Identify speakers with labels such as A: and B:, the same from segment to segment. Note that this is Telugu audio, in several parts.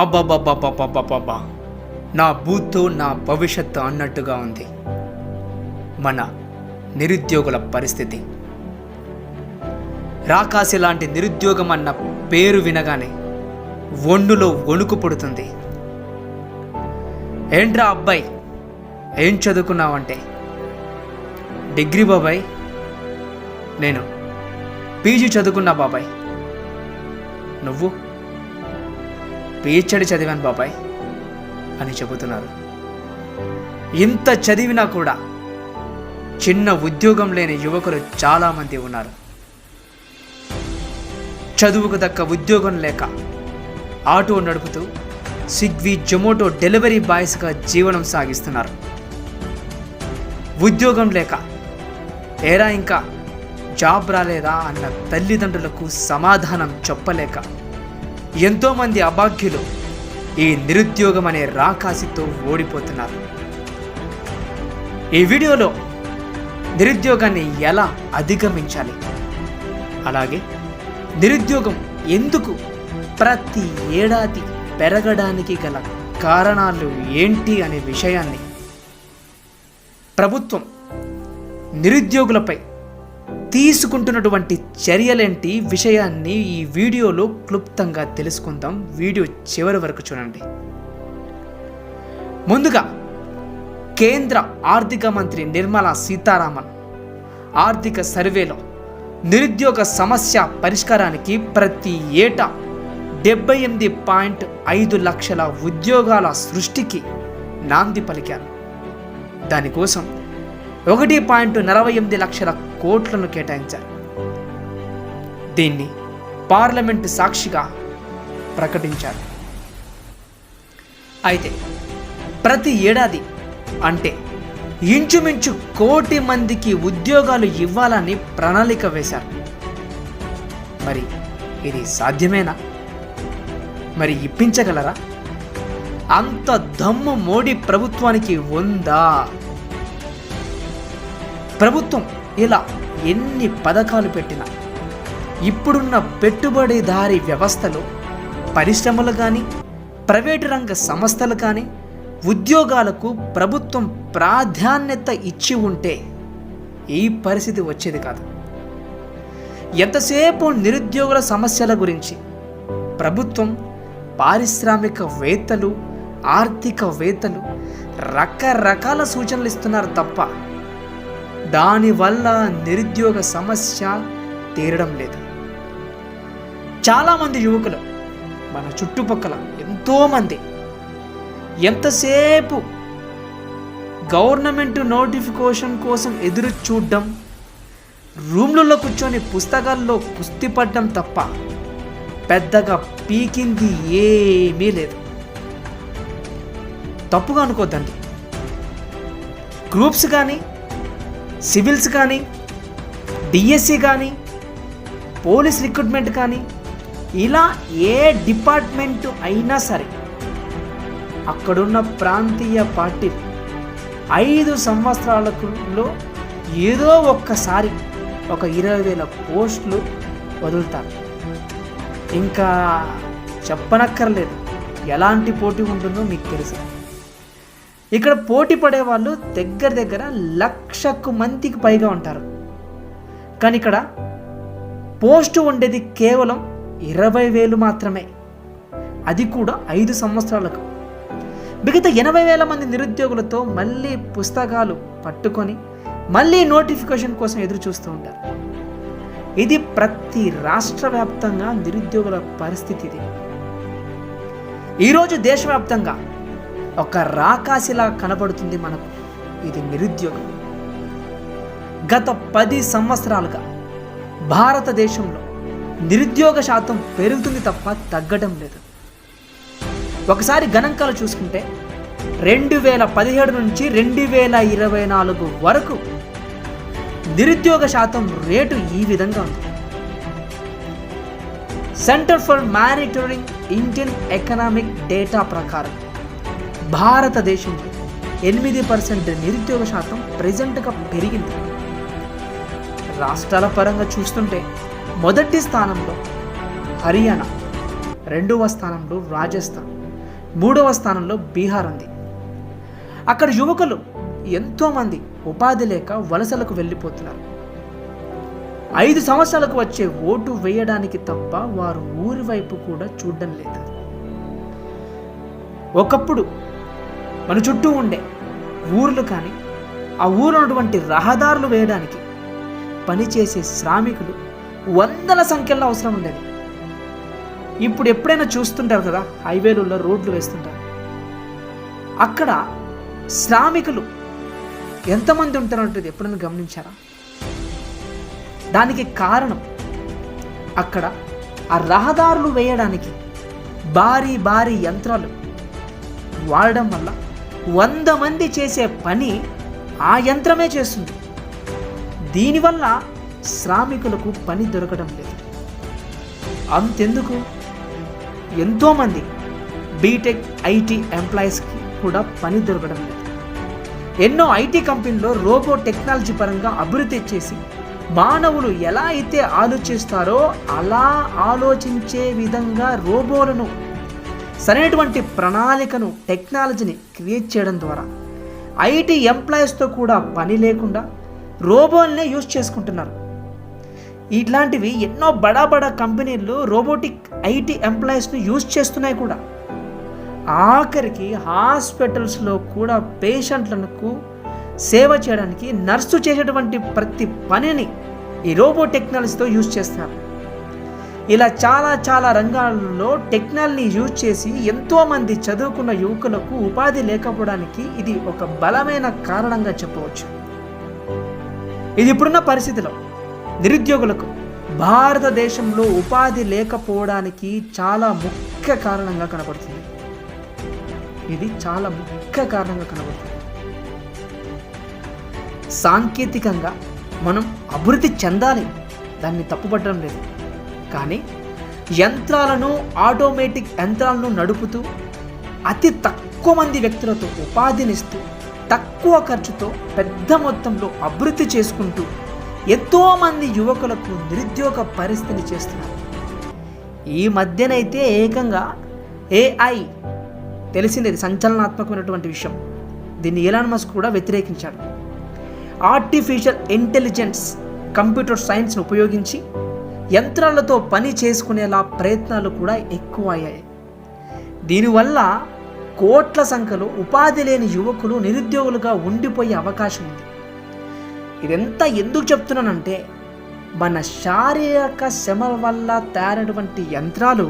A: అబ్బాబ్బాబ్బాబ్బాబ్బాబ్బా నా బూత్ నా భవిష్యత్తు అన్నట్టుగా ఉంది మన నిరుద్యోగుల పరిస్థితి రాకాసి లాంటి నిరుద్యోగం అన్న పేరు వినగానే ఒండులో వణుకు పుడుతుంది ఏంట్రా అబ్బాయి ఏం చదువుకున్నావంటే డిగ్రీ బాబాయ్ నేను పీజీ చదువుకున్నా బాబాయ్ నువ్వు పేచడి చదివాను బాబాయ్ అని చెబుతున్నారు ఇంత చదివినా కూడా చిన్న ఉద్యోగం లేని యువకులు చాలామంది ఉన్నారు చదువుకు దక్క ఉద్యోగం లేక ఆటో నడుపుతూ స్విగ్గీ జొమాటో డెలివరీ బాయ్స్గా జీవనం సాగిస్తున్నారు ఉద్యోగం లేక ఏరా ఇంకా జాబ్ రాలేదా అన్న తల్లిదండ్రులకు సమాధానం చెప్పలేక ఎంతోమంది అభాగ్యులు ఈ నిరుద్యోగం అనే రాకాసితో ఓడిపోతున్నారు ఈ వీడియోలో నిరుద్యోగాన్ని ఎలా అధిగమించాలి అలాగే నిరుద్యోగం ఎందుకు ప్రతి ఏడాది పెరగడానికి గల కారణాలు ఏంటి అనే విషయాన్ని ప్రభుత్వం నిరుద్యోగులపై తీసుకుంటున్నటువంటి చర్యలేంటి విషయాన్ని ఈ వీడియోలో క్లుప్తంగా తెలుసుకుందాం వీడియో చివరి వరకు చూడండి ముందుగా కేంద్ర ఆర్థిక మంత్రి నిర్మలా సీతారామన్ ఆర్థిక సర్వేలో నిరుద్యోగ సమస్య పరిష్కారానికి ప్రతి ఏటా డెబ్బై ఎనిమిది పాయింట్ ఐదు లక్షల ఉద్యోగాల సృష్టికి నాంది పలికారు దానికోసం ఒకటి పాయింట్ నలభై ఎనిమిది లక్షల కోట్లను కేటాయించారు దీన్ని పార్లమెంటు సాక్షిగా ప్రకటించారు అయితే ప్రతి ఏడాది అంటే ఇంచుమించు కోటి మందికి ఉద్యోగాలు ఇవ్వాలని ప్రణాళిక వేశారు మరి ఇది సాధ్యమేనా మరి ఇప్పించగలరా అంత దమ్ము మోడీ ప్రభుత్వానికి ఉందా ప్రభుత్వం ఇలా ఎన్ని పథకాలు పెట్టినా ఇప్పుడున్న పెట్టుబడిదారీ వ్యవస్థలో పరిశ్రమలు కానీ ప్రైవేటు రంగ సంస్థలు కానీ ఉద్యోగాలకు ప్రభుత్వం ప్రాధాన్యత ఇచ్చి ఉంటే ఈ పరిస్థితి వచ్చేది కాదు ఎంతసేపు నిరుద్యోగుల సమస్యల గురించి ప్రభుత్వం పారిశ్రామికవేత్తలు ఆర్థికవేత్తలు రకరకాల సూచనలు ఇస్తున్నారు తప్ప దానివల్ల నిరుద్యోగ సమస్య తీరడం లేదు చాలామంది యువకులు మన చుట్టుపక్కల ఎంతోమంది ఎంతసేపు గవర్నమెంట్ నోటిఫికేషన్ కోసం ఎదురు చూడడం రూమ్లలో కూర్చొని పుస్తకాల్లో కుస్తీ పడ్డం తప్ప పెద్దగా పీకింది ఏమీ లేదు తప్పుగా అనుకోద్దండి గ్రూప్స్ కానీ సివిల్స్ కానీ డిఎస్సి కానీ పోలీస్ రిక్రూట్మెంట్ కానీ ఇలా ఏ డిపార్ట్మెంట్ అయినా సరే అక్కడున్న ప్రాంతీయ పార్టీ ఐదు సంవత్సరాలలో ఏదో ఒక్కసారి ఒక ఇరవై వేల పోస్టులు వదులుతారు ఇంకా చెప్పనక్కర్లేదు ఎలాంటి పోటీ ఉంటుందో మీకు తెలుసు ఇక్కడ పోటీ పడే వాళ్ళు దగ్గర దగ్గర లక్షకు మందికి పైగా ఉంటారు కానీ ఇక్కడ పోస్టు ఉండేది కేవలం ఇరవై వేలు మాత్రమే అది కూడా ఐదు సంవత్సరాలకు మిగతా ఎనభై వేల మంది నిరుద్యోగులతో మళ్ళీ పుస్తకాలు పట్టుకొని మళ్ళీ నోటిఫికేషన్ కోసం ఎదురు చూస్తూ ఉంటారు ఇది ప్రతి రాష్ట్ర వ్యాప్తంగా నిరుద్యోగుల పరిస్థితి ఇది ఈరోజు దేశవ్యాప్తంగా ఒక రాకాశిలా కనబడుతుంది మనకు ఇది నిరుద్యోగం గత పది సంవత్సరాలుగా భారతదేశంలో నిరుద్యోగ శాతం పెరుగుతుంది తప్ప తగ్గడం లేదు ఒకసారి గణాంకాలు చూసుకుంటే రెండు వేల పదిహేడు నుంచి రెండు వేల ఇరవై నాలుగు వరకు నిరుద్యోగ శాతం రేటు ఈ విధంగా ఉంది centre for monitoring Indian economic data ప్రకారం భారతదేశంలో ఎనిమిది పర్సెంట్ నిరుద్యోగ శాతం ప్రజెంట్గా పెరిగింది రాష్ట్రాల పరంగా చూస్తుంటే మొదటి స్థానంలో హర్యానా రెండవ స్థానంలో రాజస్థాన్ మూడవ స్థానంలో బీహార్ ఉంది అక్కడ యువకులు ఎంతోమంది ఉపాధి లేక వలసలకు వెళ్ళిపోతున్నారు ఐదు సంవత్సరాలకు వచ్చే ఓటు వేయడానికి తప్ప వారు ఊరి వైపు కూడా చూడడం లేదు ఒకప్పుడు మన చుట్టూ ఉండే ఊర్లు కానీ ఆ ఊరు ఉన్నటువంటి రహదారులు వేయడానికి పనిచేసే శ్రామికులు వందల సంఖ్యలో అవసరం ఉండేది ఇప్పుడు ఎప్పుడైనా చూస్తుంటారు కదా హైవేలలో రోడ్లు వేస్తుంటారు అక్కడ శ్రామికులు ఎంతమంది ఉంటారంటది ఎప్పుడైనా గమనించారా దానికి కారణం అక్కడ ఆ రహదారులు వేయడానికి భారీ భారీ యంత్రాలు వాడడం వల్ల వంద మంది చేసే పని ఆ యంత్రమే చేస్తుంది దీనివల్ల శ్రామికులకు పని దొరకడం లేదు అంతెందుకు ఎంతోమంది బీటెక్ ఐటీ ఎంప్లాయీస్కి కూడా పని దొరకడం లేదు ఎన్నో ఐటీ కంపెనీలో రోబో టెక్నాలజీ పరంగా అభివృద్ధి చేసి మానవులు ఎలా అయితే ఆలోచిస్తారో అలా ఆలోచించే విధంగా రోబోలను సరైనటువంటి ప్రణాళికను టెక్నాలజీని క్రియేట్ చేయడం ద్వారా ఐటీ ఎంప్లాయీస్తో కూడా పని లేకుండా రోబోల్నే యూజ్ చేసుకుంటున్నారు ఇట్లాంటివి ఎన్నో బడా బడా కంపెనీలు రోబోటిక్ ఐటీ ఎంప్లాయీస్ను యూజ్ చేస్తున్నాయి కూడా ఆఖరికి హాస్పిటల్స్లో కూడా పేషెంట్లకు సేవ చేయడానికి నర్సు చేసేటువంటి ప్రతి పనిని ఈ రోబో టెక్నాలజీతో యూజ్ చేస్తున్నారు ఇలా చాలా చాలా రంగాల్లో టెక్నాలజీ యూజ్ చేసి ఎంతోమంది చదువుకున్న యువకులకు ఉపాధి లేకపోవడానికి ఇది ఒక బలమైన కారణంగా చెప్పవచ్చు ఇది ఇప్పుడున్న పరిస్థితిలో నిరుద్యోగులకు భారతదేశంలో ఉపాధి లేకపోవడానికి చాలా ముఖ్య కారణంగా కనబడుతుంది ఇది చాలా ముఖ్య కారణంగా కనబడుతుంది సాంకేతికంగా మనం అభివృద్ధి చెందాలి దాన్ని తప్పుపట్టడం లేదు కానీ యంత్రాలను ఆటోమేటిక్ యంత్రాలను నడుపుతూ అతి తక్కువ మంది వ్యక్తులతో ఉపాధినిస్తూ తక్కువ ఖర్చుతో పెద్ద మొత్తంలో అభివృద్ధి చేసుకుంటూ ఎంతోమంది యువకులకు నిరుద్యోగ పరిస్థితిని చేస్తున్నారు ఈ మధ్యనైతే ఏకంగా ఏఐ తెలిసింది సంచలనాత్మకమైనటువంటి విషయం దీన్ని ఎలాన్ మస్క్ కూడా వ్యతిరేకించాడు ఆర్టిఫిషియల్ ఇంటెలిజెన్స్ కంప్యూటర్ సైన్స్ను ఉపయోగించి యంత్రాలతో పని చేసుకునేలా ప్రయత్నాలు కూడా ఎక్కువ అయ్యాయి దీనివల్ల కోట్ల సంఖ్యలో ఉపాధి లేని యువకులు నిరుద్యోగులుగా ఉండిపోయే అవకాశం ఉంది ఇదంతా ఎందుకు చెప్తున్నానంటే మన శారీరక శ్రమ వల్ల తయారైనటువంటి యంత్రాలు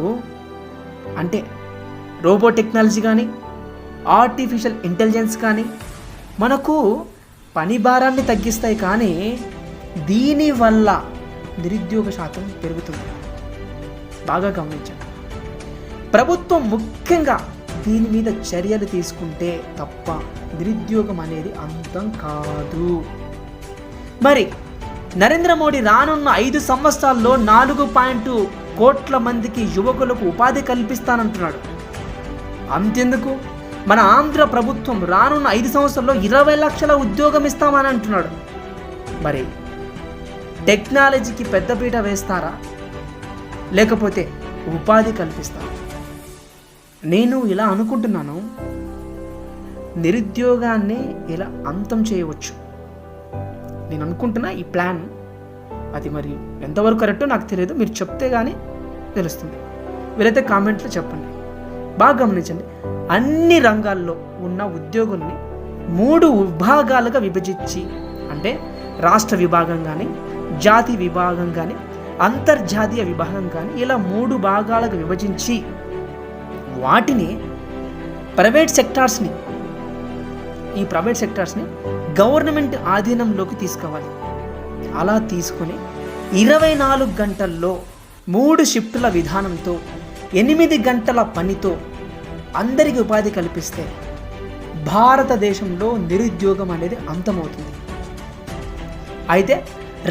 A: అంటే రోబో టెక్నాలజీ కానీ ఆర్టిఫిషియల్ ఇంటెలిజెన్స్ కానీ మనకు పని భారాన్ని తగ్గిస్తాయి కానీ దీనివల్ల నిరుద్యోగ శాతం పెరుగుతుంది బాగా గమనించండి ప్రభుత్వం ముఖ్యంగా దీని మీద చర్యలు తీసుకుంటే తప్ప నిరుద్యోగం అనేది అంతం కాదు మరి నరేంద్ర మోడీ రానున్న ఐదు సంవత్సరాల్లో నాలుగు పాయింట్ కోట్ల మందికి యువకులకు ఉపాధి కల్పిస్తానంటున్నాడు అంతెందుకు మన ఆంధ్ర ప్రభుత్వం రానున్న ఐదు సంవత్సరాల్లో ఇరవై లక్షల ఉద్యోగం ఇస్తామని అంటున్నాడు మరి టెక్నాలజీకి పెద్దపీట వేస్తారా లేకపోతే ఉపాధి కల్పిస్తారా నేను ఇలా అనుకుంటున్నాను నిరుద్యోగాన్ని ఇలా అంతం చేయవచ్చు నేను అనుకుంటున్న ఈ ప్లాన్ అది మరి ఎంతవరకు కరెక్టో నాకు తెలియదు మీరు చెప్తే కానీ తెలుస్తుంది వీరైతే కామెంట్లో చెప్పండి బాగా గమనించండి అన్ని రంగాల్లో ఉన్న ఉద్యోగుల్ని మూడు విభాగాలుగా విభజించి అంటే రాష్ట్ర విభాగం కానీ జాతి విభాగం కానీ అంతర్జాతీయ విభాగం కానీ ఇలా మూడు భాగాలకు విభజించి వాటిని ప్రైవేట్ సెక్టార్స్ని ఈ ప్రైవేట్ సెక్టార్స్ని గవర్నమెంట్ ఆధీనంలోకి తీసుకోవాలి అలా తీసుకొని ఇరవై నాలుగు గంటల్లో మూడు షిఫ్టుల విధానంతో ఎనిమిది గంటల పనితో అందరికీ ఉపాధి కల్పిస్తే భారతదేశంలో నిరుద్యోగం అనేది అంతమవుతుంది అయితే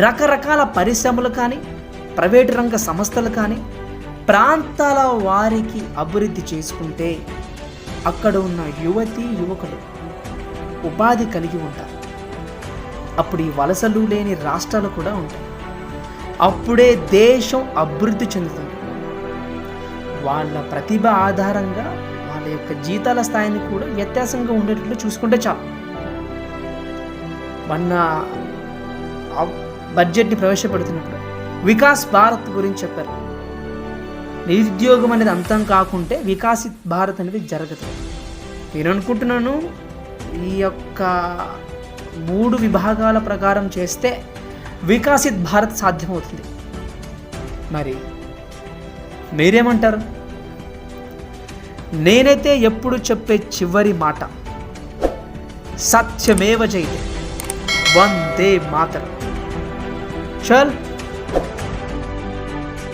A: రకరకాల పరిశ్రమలు కానీ ప్రైవేటు రంగ సంస్థలు కానీ ప్రాంతాల వారికి అభివృద్ధి చేసుకుంటే అక్కడ ఉన్న యువతి యువకులు ఉపాధి కలిగి ఉంటారు అప్పుడు ఈ వలసలు లేని రాష్ట్రాలు కూడా ఉంటాయి అప్పుడే దేశం అభివృద్ధి చెందుతుంది వాళ్ళ ప్రతిభ ఆధారంగా వాళ్ళ యొక్క జీతాల స్థాయిని కూడా వ్యత్యాసంగా ఉండేటట్లు చూసుకుంటే చాలు మొన్న బడ్జెట్ని ప్రవేశపెడుతున్నప్పుడు వికాస్ భారత్ గురించి చెప్పారు నిరుద్యోగం అనేది అంతం కాకుంటే వికాసిత్ భారత్ అనేది జరగదు నేను అనుకుంటున్నాను ఈ యొక్క మూడు విభాగాల ప్రకారం చేస్తే వికాసిత్ భారత్ సాధ్యమవుతుంది మరి మీరేమంటారు నేనైతే ఎప్పుడు చెప్పే చివరి మాట సత్యమేవ జైతే వందే మాతరం চল